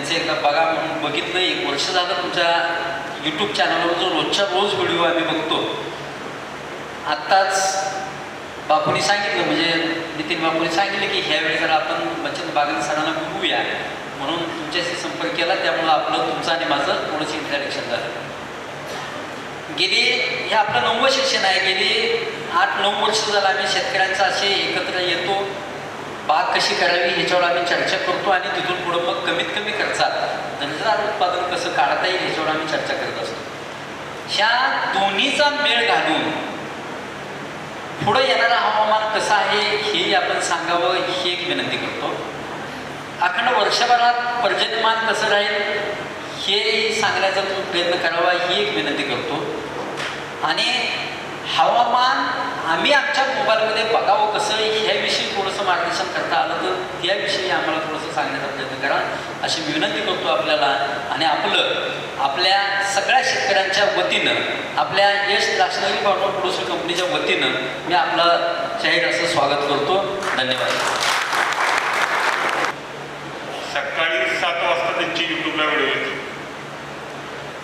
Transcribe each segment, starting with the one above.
त्यांचं एकदा बघा म्हणून बघितलं एक वर्ष झालं तुमच्या यूट्यूब चॅनलवर जो रोजच्या रोज व्हिडिओ आम्ही बघतो. आत्ताच बापूंनी सांगितलं म्हणजे नितीन बापूंनी सांगितलं की ह्यावेळी जरा आपण बचत बागल सरांना बघूया. म्हणून तुमच्याशी संपर्क केला त्यामुळं आपलं तुमचं आणि माझं थोडंसं इंटरॅक्शन झालं. गेली हे आपलं नववं शिक्षण आहे. गेली आठ नऊ वर्ष झालं आम्ही शेतकऱ्यांचं असे एकत्र येतो. कशी करावी ह्याच्यावर आम्ही चर्चा करतो आणि तिथून पुढं मग कमीत कमी खर्चात दर्जेदार उत्पादन कसं काढता येईल ह्याच्यावर आम्ही चर्चा करत असतो. ह्या दोन्हीचा मेळ घालून पुढं येणारं हवामान कसं आहे हे आपण सांगावं ही एक विनंती करतो. अखंड वर्षभरात पर्जन्यमान कसं राहील हे सांगण्याचा प्रयत्न करावा ही एक विनंती करतो. आणि हवामान आम्ही आमच्या मोबाईलमध्ये बघावं कसं ह्याविषयी थोडंसं मार्गदर्शन करता आलं तर याविषयी आम्हाला थोडंसं सांगण्याचा प्रयत्न करा. अशी विनंती करतो आपल्याला आणि आपलं आपल्या सगळ्या शेतकऱ्यांच्या वतीनं आपल्या यश राशनरी फार्मर प्रोड्युसर कंपनीच्या वतीनं मी आपलं जाहीर असं स्वागत करतो. धन्यवाद. सकाळी सात वाजता त्यांची युट्यूबला व्हिडिओ येतो.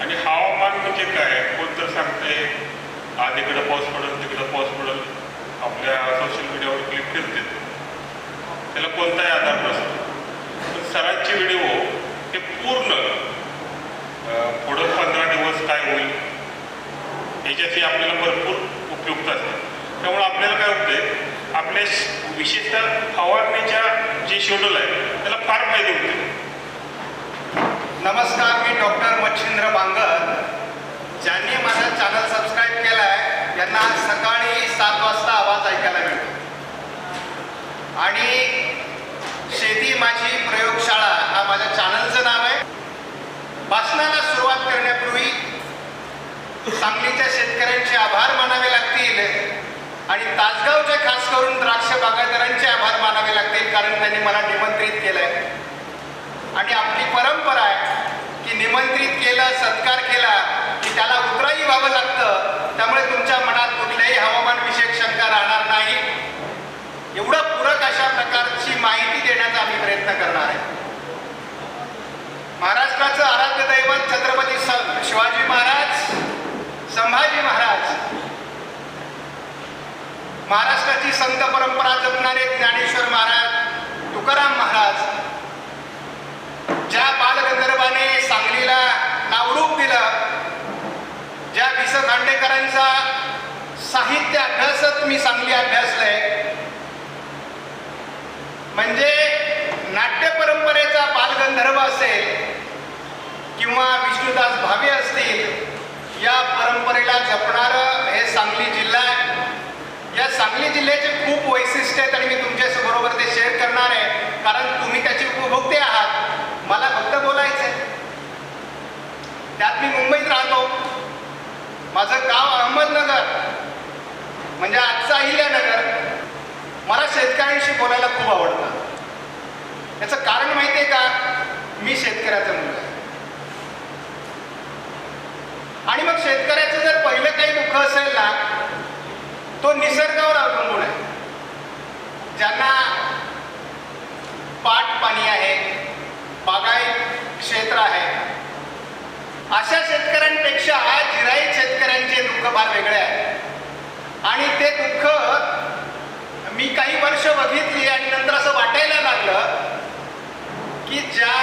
आणि हवामान म्हणजे काय? कोण तर सांगते आज इकडं पाऊस पडेल तिकडं पाऊस पडेल आपल्या सोशल मीडियावर क्लिक करते त्याला कोणताही आधार नसतो. पण सरांचे व्हिडिओ हे पूर्ण पुढं पंधरा दिवस काय होईल याच्याशी आपल्याला भरपूर उपयुक्त असते. त्यामुळे आपल्याला काय होते आपल्या विशेषतः फवारणीच्या जे शेड्यूल आहे त्याला फार फायदे होते नमस्कार मी डॉक्टर मच्छिंद्र बांगर. ज्यांनी माझा चॅनल सबस्क्राईब केला आहे त्यांना आज सकाळी सात वाजता आवाज ऐकायला मिळतो. आणि शेती माझी प्रयोगशाळा हा माझ्या चॅनलचं नाव आहे. भाषणाला सुरुवात करण्यापूर्वी सांगलीच्या शेतकऱ्यांचे आभार मानावे लागतील आणि तासगावचे खास करून द्राक्ष बागायतदारांचे आभार मानावे लागतील कारण त्यांनी मला निमंत्रित केलं आहे आणि आपली परंपरा आहे की निमंत्रित केलं सत्कार केला त्याला उतराई व्हावं लागतं. त्यामुळे तुमच्या मनात कुठल्याही हवामान विषयक शंका राहणार नाही. एवढं पूरक अशा प्रकारची माहिती देण्याचा आम्ही प्रयत्न करणार आहे. महाराष्ट्राचं आराध्य दैवत छत्रपती स- शिवाजी महाराज संभाजी महाराज. महाराष्ट्राची संत परंपरा जपणारे ज्ञानेश्वर महाराज तुकाराम महाराज ज्या बालगंधर्वाने सांगलीला नावरूप दिलं स खांडेकरांचा साहित्य अभ्यासच मी सांगली अभ्यासलंय. म्हणजे नाट्य परंपरेचा बालगंधर्व असेल किंवा विष्णुदास भावे असतील या परंपरेला जपणारं हे सांगली जिल्हा आहे. या सांगली जिल्ह्याचे खूप वैशिष्ट्य आहेत आणि मी तुमच्या बरोबर ते शेअर करणार आहे. कारण तुम्ही त्याचे उपभोक्ते आहात. मला फक्त बोलायचं आहे त्यात मी मुंबईत राहतो. माझं गाव अहमदनगर. म्हणजे आजचं अहिल्यानगर. मला शेतकऱ्यांशी बोलायला खूप आवडतं. याचं कारण माहिती आहे का? मी शेतकऱ्याचा मुलगा आणि मग शेतकऱ्याचं जर पहिलं काही दुःख असेल ना तो निसर्गावर अवलंबून आहे. ज्यांना पाट पाणी आहे बागायत क्षेत्र आहे अशा शेतकऱ्यांपेक्षा जिराईत शेतकऱ्यांचे दुःख फार वेगळे आहे. आणि ते दुःख मी काही वर्ष बघितली आणि नंतर असं वाटायला लागलं की ज्या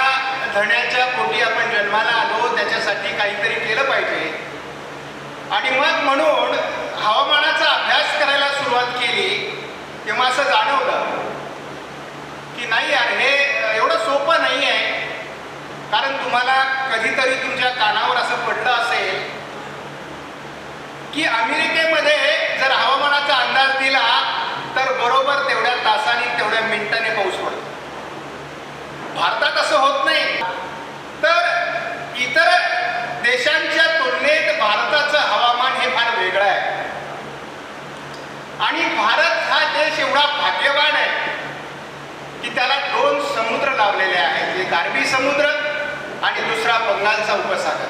धण्याच्या पोटी आपण जन्माला आलो त्याच्यासाठी काहीतरी केलं पाहिजे. आणि मग म्हणून हवामानाचा अभ्यास करायला सुरुवात केली तेव्हा असं जाणवलं की नाही यार हे एवढं सोपं नाही आहे कारण तुम्हाला कधीतरी तुमच्या कानावर असं पडलं असेल की अमेरिकेमध्ये जर हवामानाचा अंदाज दिला तर बरोबर तेवढ्या तासाने तेवढ्या मिनिटाने पाऊस पडतो. भारतात असं होत नाही. तर इतर देशांच्या तुलनेत भारताचं हवामान हे फार वेगळं आहे. आणि भारत हा देश एवढा भाग्यवान आहे की त्याला दोन समुद्र लावलेले आहेत. एक अरबी समुद्र आणि दुसरा बंगालचा उपसागर.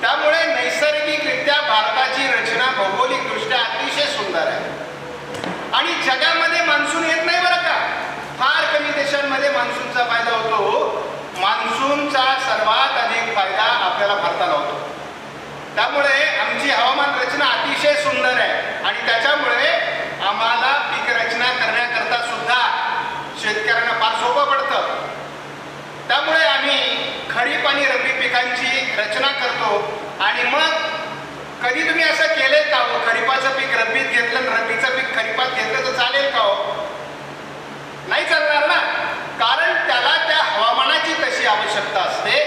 त्यामुळे नैसर्गिकरित्या भारताची रचना भौगोलिकदृष्ट्या अतिशय सुंदर आहे. आणि जगामध्ये मान्सून येत नाही बरं का? फार कमी देशांमध्ये मान्सूनचा फायदा होतो हो. मान्सूनचा सर्वात अधिक फायदा आपल्याला भारताला होतो. त्यामुळे आमची हवामान रचना अतिशय सुंदर आहे. आणि त्याच्यामुळे आम्हाला पीक रचना करण्याकरता सुद्धा शेतकऱ्यांना फार सोपं पडतं. त्यामुळे आम्ही खरीप आणि रब्बी पिकांची रचना करतो. आणि मग कधी तुम्ही असं केलंय का हो? खरीपाचं पीक रब्बीत घेतलं आणि रब्बीचं पीक खरीपात घेतलं तर चालेल का हो? नाही चालणार ना. कारण त्याला त्या हवामानाची तशी आवश्यकता असते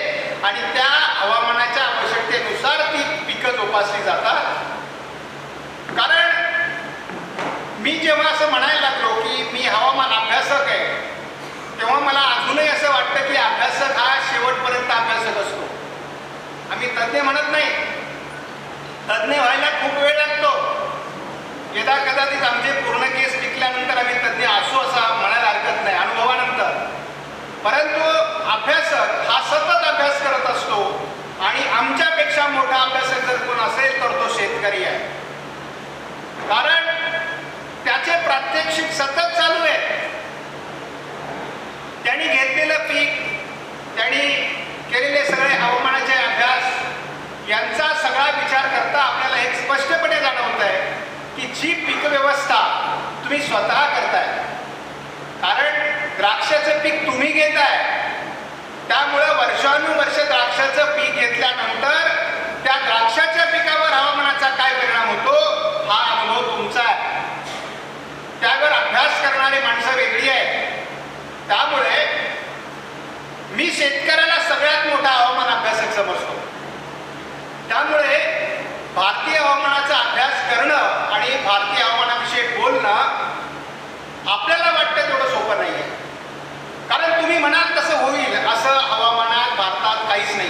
आणि त्या हवामानाच्या आवश्यकतेनुसार ती पिकं जोपासली जातात. कारण मी जेव्हा असं म्हणायला लागलो की मी हवामान अभ्यासक आहे तेव्हा मला अजूनही असं वाटतं की अभ्यासक हा शेवटपर्यंत अभ्यासक असतो आम्ही तज्ज्ञ म्हणत नाही. तज्ज्ञ व्हायला खूप वेळ लागतो. यदा कदाचित आमचे पूर्ण केस टिकल्यानंतर आम्ही तज्ज्ञ असू असा म्हणायला हरकत नाही अनुभवानंतर. परंतु अभ्यासक हा सतत अभ्यास करत असतो आणि आमच्यापेक्षा मोठा अभ्यासक जर कोण असेल तर तो शेतकरी आहे. कारण त्याचे प्रात्यक्षिक सतत चालू आहे. त्यांनी घेतलेलं पीक त्यांनी केलेले सगळे हवामानाचे अभ्यास यांचा सगळा विचार करता आपल्याला एक स्पष्टपणे जाणवत आहे की जी पीक व्यवस्था तुम्ही स्वतः करताय. कारण द्राक्षाचं पीक तुम्ही घेताय. त्यामुळं वर्षानुवर्ष द्राक्षाचं पीक घेतल्यानंतर त्या द्राक्षाच्या पिकावर हवामानाचा काय परिणाम होतो हा अनुभव तुमचा आहे. त्यावर अभ्यास करणारी माणसं वेगळी आहेत. त्यामुळे मी शेतकऱ्याला सगळ्यात मोठा हवामान अभ्यासक समजतो. त्यामुळे भारतीय हवामानाचा अभ्यास करणं आणि भारतीय हवामानाविषयी बोलणं आपल्याला वाटतं तेवढं सोपं नाही आहे कारण तुम्ही म्हणाल तसं होईल असं हवामानात भारतात काहीच नाही.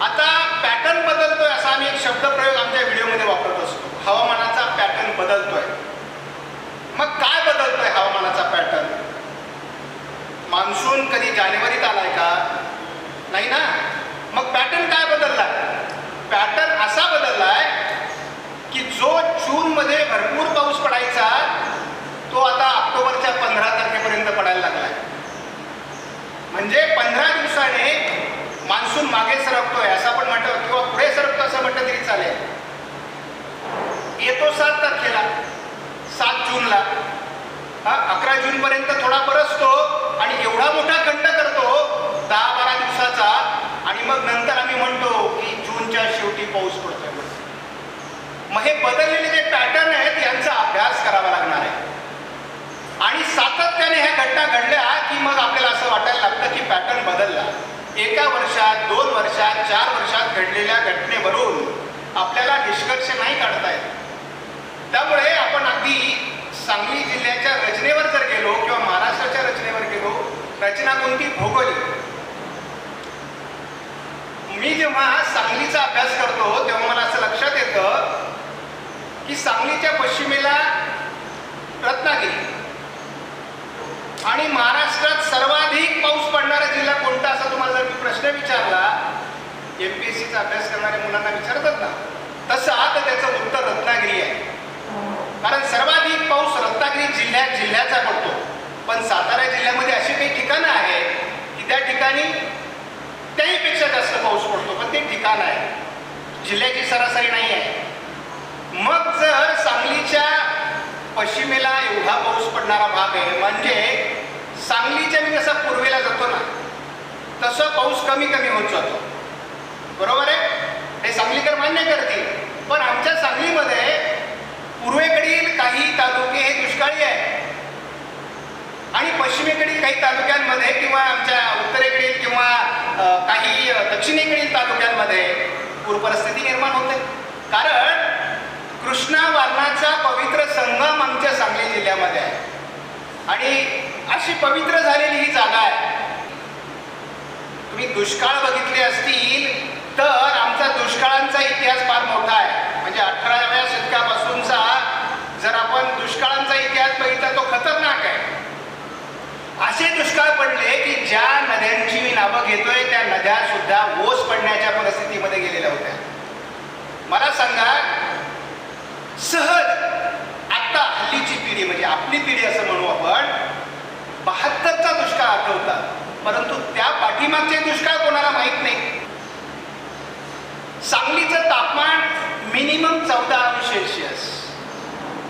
आता पॅटर्न बदलतोय असा आम्ही एक शब्दप्रयोग आमच्या व्हिडिओमध्ये वापरत असतो. हवामानाचा पॅटर्न बदलतोय. मग काय बदलतोय हवामानाचा पॅटर्न मान्सून कधी जानेवारीत आलाय का? नाही ना? मग पॅटर्न काय बदललाय? पॅटर्न असा बदललाय की जो जूनमध्ये भरपूर पाऊस पडायचा तो आता ऑक्टोबरच्या पंधरा तारखेपर्यंत पडायला लागलाय. म्हणजे पंधरा दिवसाने मान्सून मागे सरकतोय असं आपण म्हणतो किंवा पुढे सरकतो असं म्हटलं तरी चालेल. येतो सात तारखेला सात जूनला. हा अकरा जून पर्यंत थोडा बरसतो आणि एवढा मोठा खंड करतो दहा बारा दिवसाचा. आणि मग नंतर आम्ही म्हणतो की जूनच्या शेवटी पाऊस पडतोय मग हे बदललेले जे पॅटर्न आहेत यांचा अभ्यास करावा लागणार आहे. आणि सातत्याने ह्या घटना घडल्या की मग आपल्याला असं वाटायला लागतं की पॅटर्न बदलला. एका वर्षात दोन वर्षात चार वर्षात घडलेल्या घटनेवरून आपल्याला निष्कर्ष नाही काढता येत. त्यामुळे आपण अगदी सांगली जिल्ह्याच्या रचनेवर जर गेलो किंवा महाराष्ट्राच्या रचनेवर गेलो रचना कोणती? भौगोलिक. मी जेव्हा सांगलीचा अभ्यास करतो तेव्हा मला असं लक्षात येतं की सांगलीच्या पश्चिमेला रत्नागिरी आणि महाराष्ट्रात सर्वाधिक पाऊस पडणारा जिल्हा कोणता असा तुम्हाला जर प्रश्न विचारला एम पी एस सीचा अभ्यास करणाऱ्या मुलांना विचार ना तसा तर त्याचं उत्तर रत्नागिरी आहे कारण सर्वाधिक पाऊस रत्नागिरी जिल्ह्यात जिल्ह्याचा पडतो. पण सातारा जिल्ह्यामध्ये अशी काही ठिकाणं आहेत की त्या ठिकाणी त्याहीपेक्षा जास्त पाऊस पडतो पण ते ठिकाण आहे. जिल्ह्याची सरासरी नाही आहे. मग जर सांगलीच्या पश्चिमेला एवढा पाऊस पडणारा भाग आहे म्हणजे सांगलीच्या मी जसा पूर्वेला जातो ना तसं पाऊस कमी कमी होत जातो. बरोबर आहे? हे सांगलीकर मान्य करतील. पण आमच्या सांगलीमध्ये पूर्वेकडील काही तालुके हे दुष्काळी आहे आणि पश्चिमेकडील काही तालुक्यांमध्ये किंवा आमच्या उत्तरेकडील किंवा काही दक्षिणेकडील तालुक्यांमध्ये पूर परिस्थिती निर्माण होते. कारण कृष्णा वारणाचा पवित्र संगम आमच्या सांगली जिल्ह्यामध्ये आहे. आणि अशी पवित्र झालेली ही जागा आहे. तुम्ही दुष्काळ बघितले असतील तर आमचा दुष्काळांचा इतिहास फार मोठा आहे. म्हणजे अठराव्या शतकापासूनचा जर आपण दुष्काळांचा इतिहास बघितला तो खतरनाक आहे. असे दुष्काळ पडले की ज्या नद्यांची मी नावं घेतोय त्या नद्या सुद्धा ओस पडण्याच्या परिस्थितीमध्ये गेलेल्या होत्या. मला सांगा सहज आता हल्लीची पिढी म्हणजे आपली पिढी असं म्हणू आपण बहात्तरचा दुष्काळ आठवतात परंतु त्या पाठीमागचे दुष्काळ कोणाला माहीत नाही. सांगलीचं तापमान मिनिमम चौदा अंश सेल्सिअस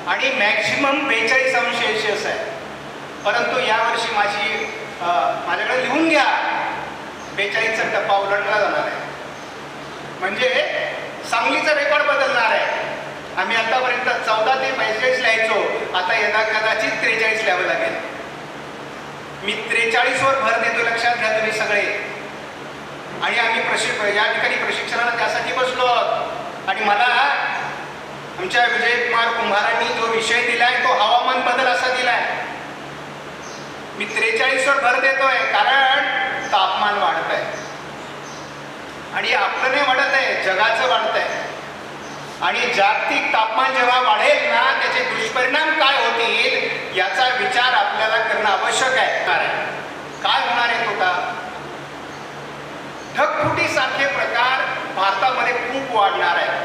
आणि मॅक्झिमम बेचाळीस अंश सेल्सिअस आहे. परंतु यावर्षी माझी माझ्याकडे लिहून घ्या. बेचाळीसचा टप्पा उलटला जाणार आहे. म्हणजे सांगलीचा रेकॉर्ड बदलणार आहे. आम्ही आतापर्यंत चौदा ते बेचाळीस लिहायचो. आता यदा कदाचित त्रेचाळीस लिहावं लागेल. मी त्रेचाळीसवर भर देतो लक्षात घ्या तुम्ही सगळे. आणि आम्ही प्रशिक या ठिकाणी प्रशिक्षणाला त्यासाठी बसलो आहोत. आणि मला आमच्या विजयकुमार कुंभारांनी जो विषय दिलाय तो हवामान बदल असा दिलाय. आहे त्रेचाळीसवर भर देतोय कारण तापमान वाढत आहे आणि आपलं नाही वाढत आहे जगाचं वाढत आहे आणि जागतिक तापमान जेव्हा वाढेल ना त्याचे दुष्परिणाम काय होतील याचा विचार आपल्याला करणं आवश्यक आहे. कारण काय होणार आहे तोटा? ढगफुटीसारखे प्रकार भारतामध्ये खूप वाढणार आहे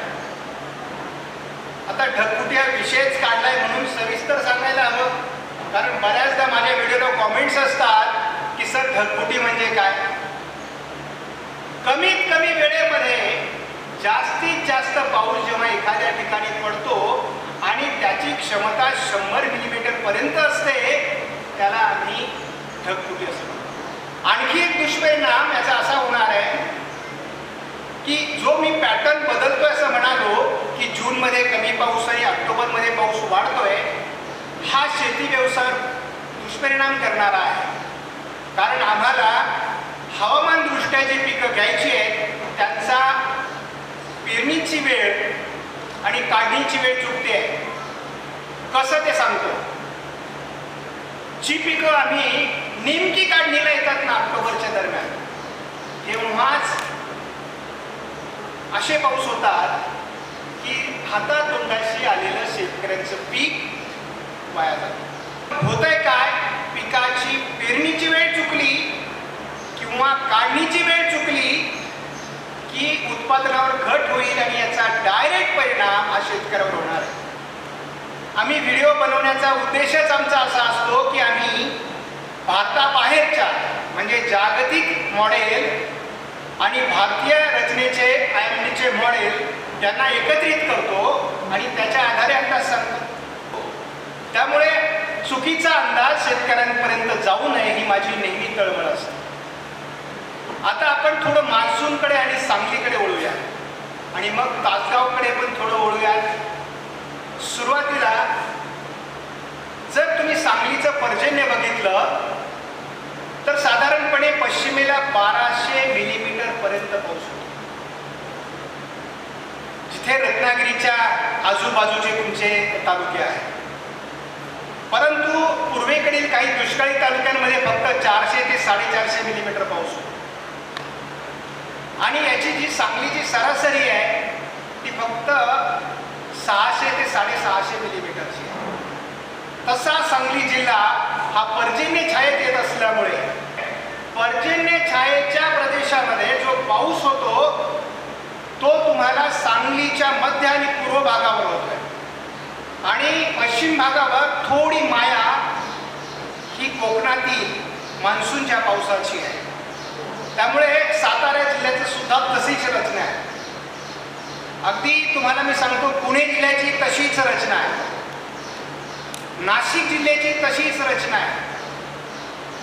आता ढगफुटी हा विषयच काढलाय म्हणून सविस्तर सांगायला हवं. कारण बऱ्याचदा माझ्या व्हिडिओला कॉमेंट्स असतात की सर ढगफुटी म्हणजे काय? कमीत कमी वेळेमध्ये जास्तीत जास्त पाऊस जेव्हा एखाद्या ठिकाणी पडतो आणि त्याची क्षमता शंभर मिलीमीटर पर्यंत असते त्याला आम्ही ढगफुटी असतो आणखी एक दुष्परिणाम याचा असा होणार आहे की जो मी पॅटर्न बदलतोय असं म्हणालो की जूनमध्ये कमी पाऊस आणि ऑक्टोबरमध्ये पाऊस वाढतोय हा शेती व्यवसायावर दुष्परिणाम करणारा आहे. कारण आम्हाला हवामानदृष्ट्या जी पिकं घ्यायची आहेत त्यांचा पेरणीची वेळ आणि काढणीची वेळ चुकते. आहे कसं ते सांगतो? जी पिकं आम्ही नेमकी काढणीला येतात ना ऑक्टोबरच्या दरम्यान तेव्हाच असे पाऊस होतात की हातातोंडाशी आलेलं शेतकऱ्यांचं पीक वाया जातं होतंय काय? पिकाची पेरणीची वेळ चुकली किंवा काढणीची वेळ चुकली की उत्पादनावर घट होईल आणि याचा डायरेक्ट परिणाम हा शेतकऱ्यावर होणार आहे. आम्ही व्हिडिओ बनवण्याचा उद्देशच आमचा असा असतो की आम्ही भारताबाहेरच्या म्हणजे जागतिक मॉडेल आणि भारतीय रचनेचे आय एम डीचे मॉडेल त्यांना एकत्रित करतो आणि त्याच्या आधारे अंदाज सांगतो त्यामुळे चुकीचा अंदाज शेतकऱ्यांपर्यंत जाऊ नये ही माझी नेहमी तळमळ असते. आता आपण थोडं मान्सूनकडे आणि सांगलीकडे वळूया. आणि मग तासगावकडे पण थोडं ओळूया सुरुवातीला जर तुम्ही सांगलीचं पर्जन्य बघितलं तर साधारणपणे पश्चिमेला बाराशे मिलीमीटर पर्यंत पाऊस होतो जिथे रत्नागिरीच्या आजूबाजूचे तुमचे तालुके आहेत. परंतु पूर्वेकडील काही दुष्काळी तालुक्यांमध्ये फक्त चारशे ते साडेचारशे मिलीमीटर पाऊस होतो. आणि याची जी सांगलीची सरासरी आहे ती फक्त सहाशे ते साडेसहाशे मिलीमीटरची आहे. तसा सांगली जिल्हा हा पर्जन्य छायेत येत असल्यामुळे पर्जन्य छायेच्या प्रदेशामध्ये जो पाऊस होतो तो तुम्हाला सांगलीच्या मध्य आणि पूर्व भागावर होतोय. आणि पश्चिम भागावर थोडी माया ही कोकणातील मान्सूनच्या पावसाची आहे. त्यामुळे सातारा जिल्ह्याचं सुद्धा तशीच रचना आहे. अगदी तुम्हाला मी सांगतो पुणे जिल्ह्याची तशीच रचना आहे. नाशिक जिल्ह्याची तशीच रचना आहे.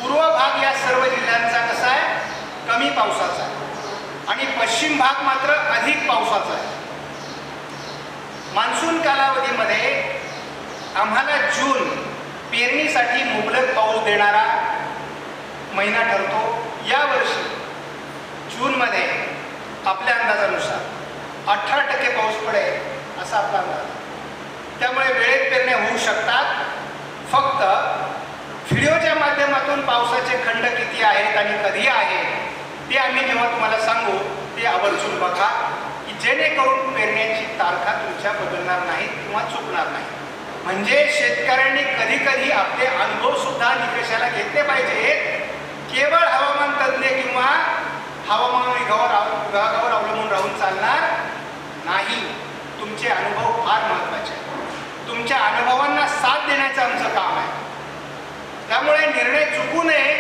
पूर्व भाग या सर्व जिल्ह्यांचा कसा आहे? कमी पावसाचा आहे. आणि पश्चिम भाग मात्र अधिक पावसाचा आहे. मान्सून कालावधीमध्ये आम्हाला जून पेरणीसाठी मुबलक पाऊस देणारा महिना ठरतो. यावर्षी जूनमध्ये आपल्या अंदाजानुसार अठरा टक्के पाऊस पडेल असा आपला अंदाज. त्यामुळे वेळेत पेरण्या होऊ शकतात. फक्त व्हिडिओच्या माध्यमातून पावसाचे खंड किती आहेत आणि कधी आहेत ते आम्ही जेव्हा तुम्हाला सांगू ते आवर्जून बघा. की जेणेकरून पेरण्याची तारखा तुमच्या बदलणार नाहीत किंवा चुकणार नाही म्हणजे शेतकऱ्यांनी कधी कधी आपले अनुभव सुद्धा निकषाला घेतले पाहिजेत केवळ हवामान तज्ज्ञ किंवा हवामान विभागावर विभागावर अवलंबून राहून चालणार नाही. तुमचे अनुभव फार महत्त्वाचे आहेत. तुमच्या अनुभवांना साथ देण्याचं आमचं काम आहे. त्यामुळे निर्णय चुकू नये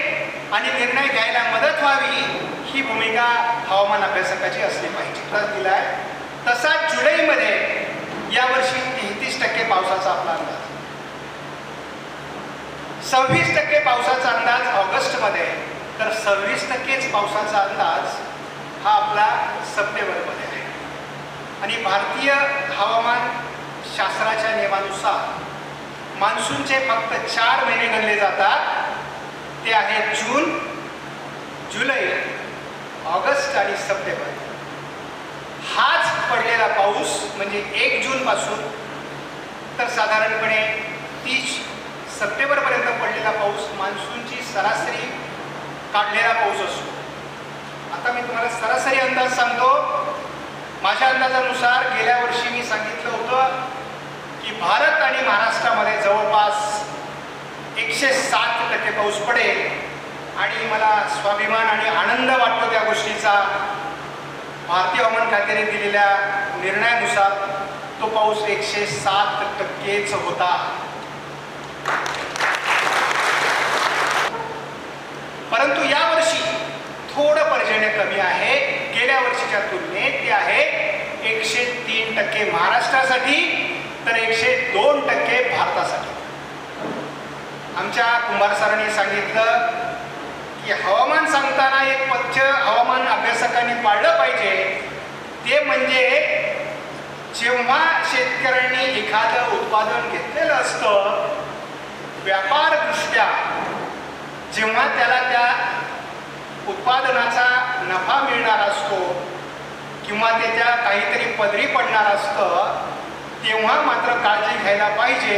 आणि निर्णय घ्यायला मदत व्हावी ही भूमिका हवामान अभ्यासकाची असली पाहिजे. दिला आहे तसा जुलैमध्ये यावर्षी तेहतीस टक्के पावसाचा आपला अंदाज सव्वीस टक्के पावसाचा अंदाज ऑगस्टमध्ये. तर सव्वीस टक्केच पावसाचा अंदाज हा आपला सप्टेंबरमध्ये आहे. आणि भारतीय हवामान शास्त्राच्या नियमानुसार मान्सूनचे फक्त चार महिने गणले जातात. ते आहेत जून जुलै ऑगस्ट आणि सप्टेंबर. हाच पडलेला पाऊस म्हणजे एक जूनपासून तर साधारणपणे तीस सप्टेंबरपर्यंत पडलेला पाऊस मान्सूनची सरासरी काढलेला पाऊस असतो. आता मी तुम्हाला सरासरी अंदाज सांगतो. माझ्या अंदाजानुसार गेल्या वर्षी मी सांगितलं होतं की भारत आणि महाराष्ट्रामध्ये जवळपास एकशे सात टक्के पाऊस पडेल. आणि मला स्वाभिमान आणि आनंद वाटतो त्या गोष्टीचा. भारतीय हवामान खात्याने दिलेल्या निर्णयानुसार तो पाऊस एकशे सात टक्केच होता. परंतु यावर्षी थोडं पर्जन्य कमी आहे. गेल्या वर्षीच्या तुलनेत ते आहे एकशे तीन टक्के महाराष्ट्रासाठी तर एकशे दोन टक्के भारतासाठी. आमच्या कुंभार सरांनी सांगितलं की हवामान सांगताना एक पथ्य हवामान अभ्यासकांनी पाळलं पाहिजे. ते म्हणजे जेव्हा शेतकऱ्यांनी एखादं उत्पादन घेतलेलं असतं व्यापारदृष्ट्या जेव्हा त्याला त्या उत्पादनाचा नफा मिळणार असतो किंवा त्याच्या काहीतरी पदरी पडणार असतं तेव्हा मात्र काळजी घ्यायला पाहिजे.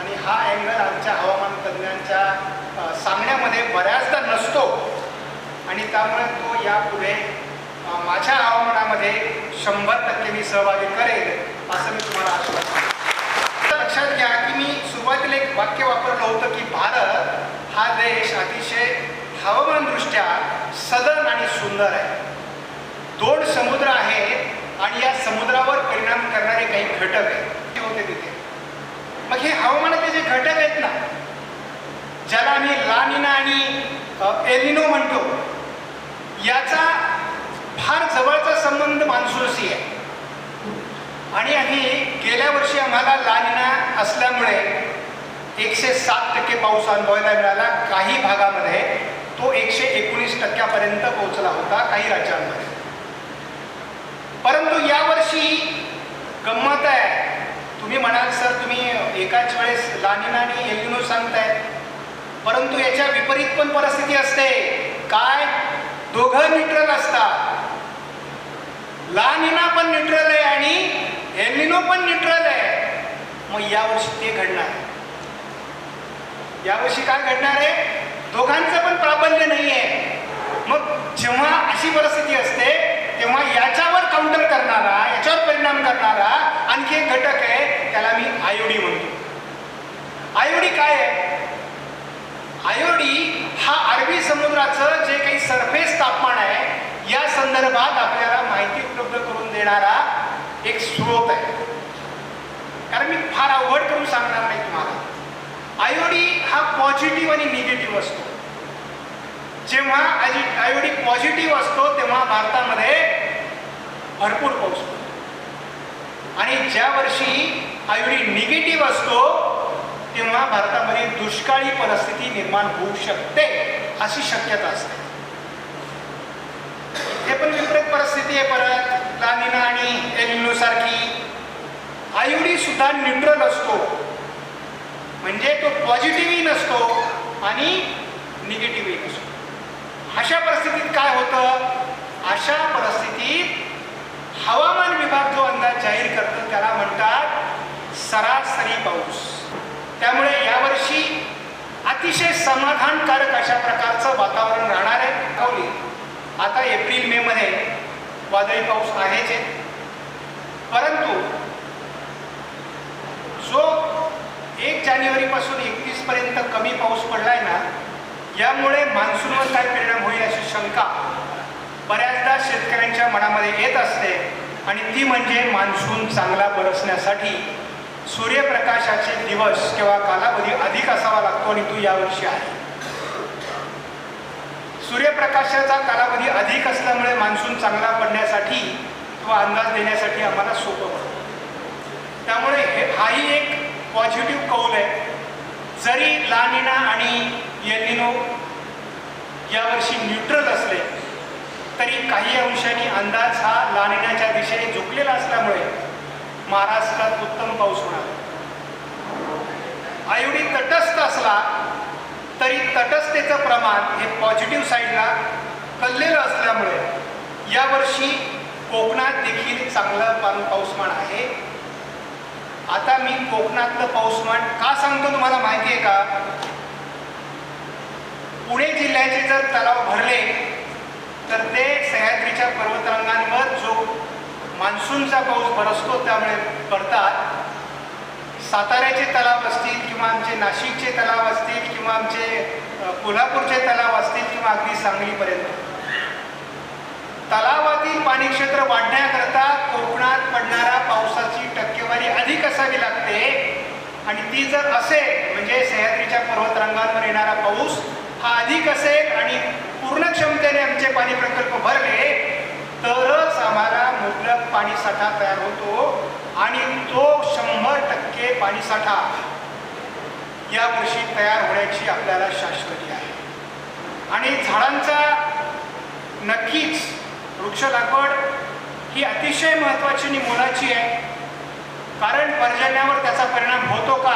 आणि हा अँगल आमच्या हवामान तज्ज्ञांच्या सांगण्यामध्ये बऱ्याचदा नसतो. आणि त्यामुळे तो यापुढे माझ्या हवामानामध्ये शंभर टक्के मी सहभागी करेल असं मी तुम्हाला आश्वासन लक्षात घ्या की मी सुरुवातीला एक वाक्य वापरलं होतं की भारत हा देश अतिशय हवामानदृष्ट्या सदन आणि सुंदर आहे. दोन समुद्र आहेत आणि या समुद्रावर परिणाम करणारे काही घटक आहेत. होते तिथे. मग हे हवामानाचे जे घटक आहेत ना ज्याला आम्ही लानिना आणि एलिनो म्हणतो याचा फार जवळचा संबंध मान्सूनशी आहे. आणि आम्ही गेल्या वर्षी आम्हाला लानिना असल्यामुळे एकशे सात टक्के पाऊस अनुभवायला मिळाला. काही भागामध्ये तो एकशे एकोणीस टक्क्यापर्यंत पोहोचला होता काही राज्यांमध्ये. परंतु यावर्षी गंमत आहे. तुम्ही म्हणाल सर तुम्ही एकाच वेळेस लानिना आणि एलिनो सांगताय परंतु याच्या विपरीत पण परिस्थिती असते. काय? दोघं न्यूट्रल असतात. लानिना पण न्यूट्रल आहे आणि एलिनो पण न्यूट्रल आहे. मग यावर्षी ते घडणार. आहे. यावर्षी काय घडणार आहे? दोघांचं पण प्राबल्य नाही आहे मग जेव्हा अशी परिस्थिती असते तेव्हा याच्यावर काउंटर करणारा याच्यावर परिणाम करणारा आणखी एक घटक आहे त्याला मी आयोडी म्हणतो. आयोडी काय आहे? आयोडी हा अरबी समुद्राचं जे काही सरफेस तापमान आहे या संदर्भात आपल्याला माहिती उपलब्ध करून देणारा एक स्रोत आहे. कारण मी फार अवघड करून सांगणार नाही तुम्हाला. आयोडी हा पॉझिटिव्ह आणि निगेटिव्ह असतो. जेव्हा आजी- आयोडी पॉझिटिव्ह असतो तेव्हा भारतामध्ये भरपूर पाऊस पडतो आणि ज्या वर्षी आयोडी निगेटिव्ह असतो तेव्हा भारतामध्ये दुष्काळी परिस्थिती निर्माण होऊ शकते अशी शक्यता असते. हे पण विपरीत परिस्थिती आहे परत. लानिना आणि एलिनो सारखी आयुडी सुद्धा न्यूट्रल असतो. म्हणजे तो पॉझिटिव्हही नसतो आणि निगेटिव्हही नसतो. अशा परिस्थितीत काय होतं? अशा परिस्थितीत हवामान विभाग जो अंदाज जाहीर करतो त्याला म्हणतात सरासरी पाऊस. त्यामुळे यावर्षी अतिशय समाधानकारक अशा प्रकारचं वातावरण राहणार आहे कवली आता एप्रिल मे मध्ये वादळी पाऊस आहेच आहे. परंतु जो एक जानेवारीपासून एकतीस पर्यंत कमी पाऊस पडलाय ना यामुळे मान्सूनवर काय परिणाम होईल अशी शंका बऱ्याचदा शेतकऱ्यांच्या मनामध्ये येत असते. आणि ती म्हणजे मान्सून चांगला बरसण्यासाठी सूर्यप्रकाशाचे दिवस किंवा कालावधी अधिक असावा लागतो आणि तो यावर्षी आहे. सूर्यप्रकाशाचा कालावधी अधिक असल्यामुळे मान्सून चांगला पडण्यासाठी किंवा अंदाज देण्यासाठी आम्हाला सोपं पडतं. त्यामुळे हाही एक पॉझिटिव्ह कौल आहे. जरी लानिना आणि येनिनो यावर्षी न्यूट्रल असले तरी काही अंशांनी अंदाज हा लानिण्याच्या दिशेने झुकलेला असल्यामुळे महाराष्ट्रात उत्तम पाऊस होणार. आयोडी तटस्थ असला तरी तटस्थतेचं प्रमाण हे पॉझिटिव्ह साईडला कललेलं असल्यामुळे यावर्षी कोकणात देखील चांगलं पाऊसमान आहे. आता मी कोकणातलं पाऊसमान का सांगतो तुम्हाला माहिती आहे का? पुणे जिल्ह्याचे जर तलाव भरले तर ते सह्याद्रीच्या पर्वतरांगांवर जो मान्सूनचा पाऊस बरसतो त्यामुळे पडतात. साताऱ्याचे तलाव असतील किंवा आमचे नाशिकचे तलाव असतील किंवा आमचे कोल्हापूरचे तलाव असतील किंवा अगदी सांगलीपर्यंत. तलावातील पाणी क्षेत्र वाढण्याकरता कोकणात पडणारा पावसाची टक्के टक्केवारी अधिक असावी लागते. आणि ती जर असेल म्हणजे सह्याद्रीच्या पर्वतरांगांवर येणारा पाऊस हा अधिक असेल आणि पूर्ण क्षमतेने आमचे पाणी प्रकल्प भरले तरच आम्हाला मुबलक पाणीसाठा तयार होतो आणि तो शंभर टक्के पाणीसाठा यावर्षी तयार होण्याची आपल्याला शाश्वती आहे. आणि झाडांचा नक्कीच वृक्ष लागवड ही अतिशय महत्त्वाची आणि मोलाची आहे. कारण पर्जन्यावर त्याचा परिणाम होतो का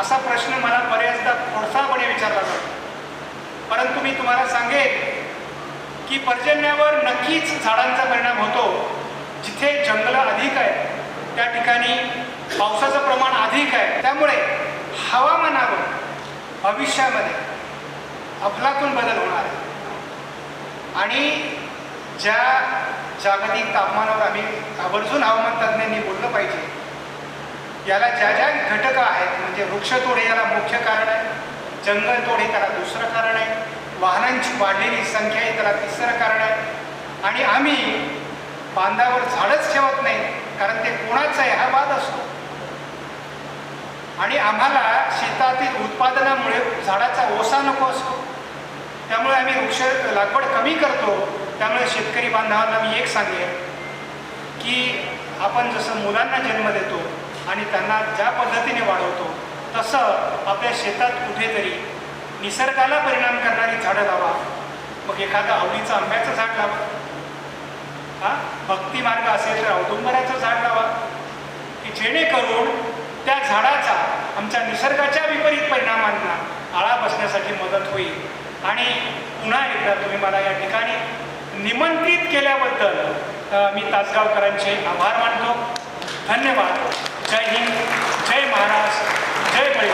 असा प्रश्न मला बऱ्याचदा खोडसाळपणे विचारला जातो. परंतु मी तुम्हाला सांगेन की पर्जन्यावर नक्कीच झाडांचा परिणाम होतो. जिथे जंगलं अधिक आहे त्या ठिकाणी पावसाचं प्रमाण अधिक आहे. त्यामुळे हवामानावर भविष्यामध्ये अफलातून बदल होणार आहे आणि ज्या जागतिक तापमानावर आम्ही आवर्जून हवामान तज्ज्ञांनी बोललं पाहिजे याला ज्या ज्या घटक आहेत म्हणजे वृक्षतोड हे याला मुख्य कारण आहे जंगलतोड हे त्याला दुसरं कारण आहे वाहनांची वाढलेली संख्या हे त्याला तिसरं कारण आहे. आणि आम्ही बांधावर झाडच ठेवत नाही कारण ते कोणाचं आहे हा वाद असतो. आणि आम्हाला शेतातील उत्पादनामुळे झाडाचा ओसा नको असतो. त्यामुळे आम्ही वृक्ष लागवड कमी करतो. त्यामुळे शेतकरी बांधवांना मी एक सांगेन की आपण जसं मुलांना जन्म देतो आणि त्यांना ज्या पद्धतीने वाढवतो तसं आपल्या शेतात कुठेतरी निसर्गाला परिणाम करणारी झाडं लावा. मग एखादं आवडीचं आंब्याचं झाड लावा. हां? भक्ती मार्ग असेल तर औदुंबराचं झाड लावा. की जेणेकरून त्या झाडाचा आमच्या निसर्गाच्या विपरीत परिणामांना आळा बसण्यासाठी मदत होईल. आणि पुन्हा एकदा तुम्ही मला या ठिकाणी निमंत्रित केल्याबद्दल मी तासगावकरांचे आभार मानतो. धन्यवाद. जय हिंद जय महाराज जय बळीराजा